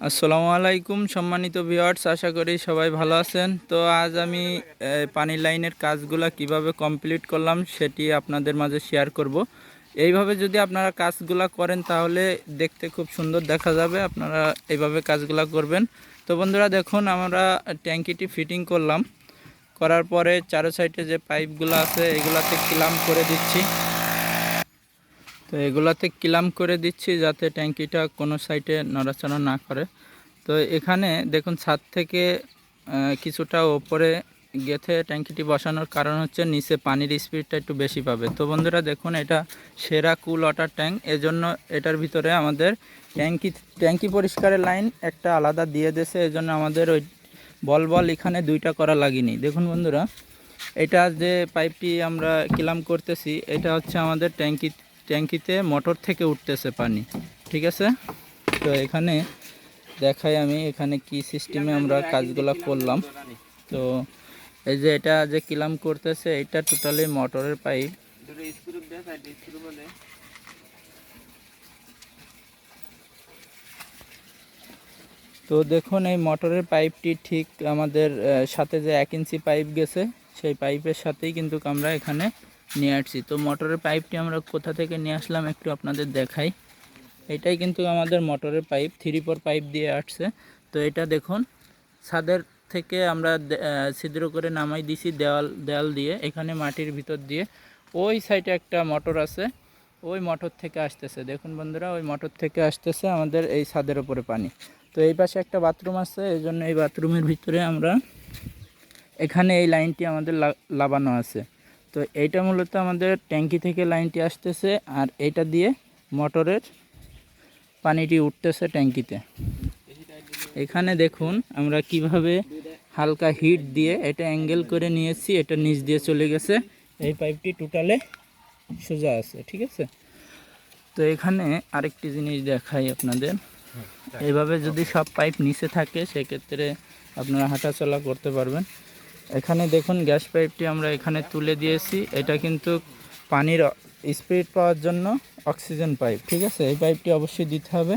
আসসালামু আলাইকুম সম্মানিত ভিউয়ার্স, আশা করি সবাই ভালো আছেন। তো আজ আমি পানি লাইনের কাজগুলো কীভাবে কমপ্লিট করলাম সেটি আপনাদের মাঝে শেয়ার করব। এইভাবে যদি আপনারা কাজগুলা করেন তাহলে দেখতে খুব সুন্দর দেখা যাবে, আপনারা এইভাবে কাজগুলা করবেন। তো বন্ধুরা, দেখুন, আমরা ট্যাঙ্কিটি ফিটিং করলাম। করার পরে চারো সাইডে যে পাইপগুলো আছে, এগুলাতে ক্লাম করে দিচ্ছি। তো এগুলাতে ক্লাম করে দিচ্ছি যাতে ট্যাঙ্কিটা কোনো সাইডে নড়াচড়া না করে। তো এখানে দেখুন, ছাদ থেকে কিছুটা ওপরে গেথে ট্যাঙ্কিটি বসানোর কারণ হচ্ছে নিচে পানির স্পিডটা একটু বেশি পাবে। তো বন্ধুরা, দেখুন, এটা সেরা কুল ওয়াটার ট্যাঙ্ক। এজন্য এটার ভিতরে আমাদের ট্যাঙ্কি ট্যাঙ্কি পরিষ্কারের লাইন একটা আলাদা দিয়ে দিয়েছে। এজন্য আমাদের ওই বল বল এখানে দুইটা করা লাগেনি। দেখুন বন্ধুরা, এটা যে পাইপটি আমরা কিলাম করতেছি, এটা হচ্ছে আমাদের ট্যাঙ্কি ট্যাঙ্কিতে মোটর থেকে উঠতেছে পানি, ঠিক আছে? তো এখানে দেখাই আমি এখানে কি সিস্টেমে আমরা কাজগুলো করলাম। তো এই যে এটা যে কিলাম করতেছে, এটা টোটালি মোটরের পাইপ। তো দেখুন, এই মোটরের পাইপটি ঠিক আমাদের সাথে যে এক ইঞ্চি পাইপ গেছে, সেই পাইপের সাথেই কিন্তু আমরা এখানে নিয়ে আসছি। তো মোটরের পাইপটি আমরা কোথা থেকে নিয়ে আসলাম একটু আপনাদের দেখাই। এটাই কিন্তু আমাদের মোটরের পাইপ, থ্রি ফোর পাইপ দিয়ে আসছে। তো এটা দেখুন, ছাদের থেকে আমরা ছিদ্র করে নামাই দিছি দেওয়াল দেওয়াল দিয়ে, এখানে মাটির ভিতর দিয়ে। ওই সাইডে একটা মোটর আছে, ওই মোটর থেকে আসতেছে। দেখুন বন্ধুরা, ওই মোটর থেকে আসতেছে আমাদের এই ছাদের ওপরে পানি। তো এই পাশে একটা বাথরুম আছে, এই জন্য এই বাথরুমের ভিতরে আমরা এখানে এই লাইনটি আমাদের লাগানো আছে। তো এইটা মূলত আমাদের ট্যাঙ্কি থেকে লাইনটি আসতেছে আর এটা দিয়ে মোটরের পানিটি উঠতেছে ট্যাঙ্কিতে। এখানে দেখুন আমরা কীভাবে হালকা হিট দিয়ে এটা অ্যাঙ্গেল করে নিয়েছি এটা নিচ দিয়ে চলে গেছে। এই পাইপটি টোটালে সোজা আছে ঠিক আছে? তো এখানে আরেকটি জিনিস দেখাই আপনাদের। এইভাবে যদি সব পাইপ নিচে থাকে সেক্ষেত্রে আপনারা হাঁটাচলা করতে পারবেন। এখানে দেখুন, গ্যাস পাইপটি আমরা এখানে তুলে দিয়েছি। এটা কিন্তু পানির স্পিড পাওয়ার জন্য অক্সিজেন পাইপ, ঠিক আছে? এই পাইপটি অবশ্যই দিতে হবে।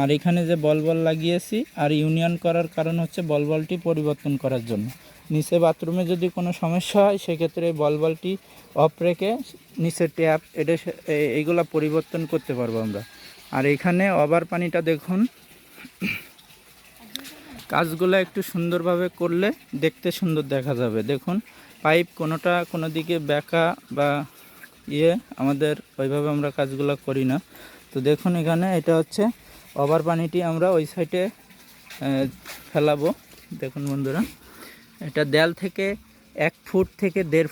আর এখানে যে বল বল লাগিয়েছি, আর ইউনিয়ন করার কারণ হচ্ছে বল বলটি পরিবর্তন করার জন্য। নিচে বাথরুমে যদি কোনো সমস্যা হয়, সেক্ষেত্রে এই বল বলটি অফ রেখে নিচে ট্যাপ, এটা এইগুলা পরিবর্তন করতে পারব আমরা। আর এখানে ওভার পানিটা দেখুন। কাজগুলো একটু সুন্দরভাবে করলে দেখতে সুন্দর দেখা যাবে। দেখুন, পাইপ কোনোটা কোনো দিকে বেঁকা বা ইয়ে আমাদের ওইভাবে আমরা কাজগুলো করি না। তো দেখুন এখানে এটা হচ্ছে ওভার পানিটি আমরা ওই সাইডে ফেলাবো। দেখুন বন্ধুরা, এটা দেয়াল থেকে এক ফুট থেকে দেড়